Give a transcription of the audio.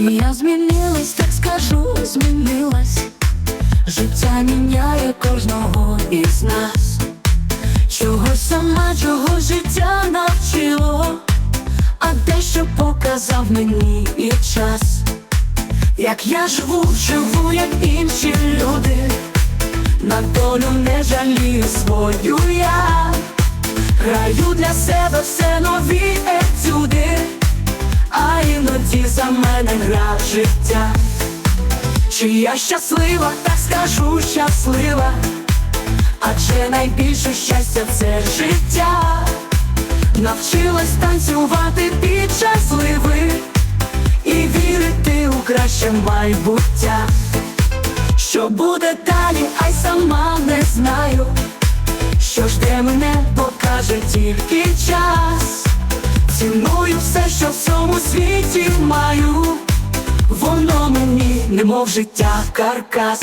Я змінилась, так скажу, змінилась. Життя міняє кожного із нас. Чого сама, чого життя навчило, а дещо показав мені і час. Як я живу, живу, як інші люди, на долю не жалію свою я, граю для себе все нові а за мене гра життя. Чи я щаслива, так скажу щаслива, адже найбільше щастя це життя. Навчилась танцювати під час і вірити у краще майбуття. Що буде далі, ай сама не знаю. Що жде мене, покаже тільки що в цьому світі маю. Воно мені, немов життя каркас.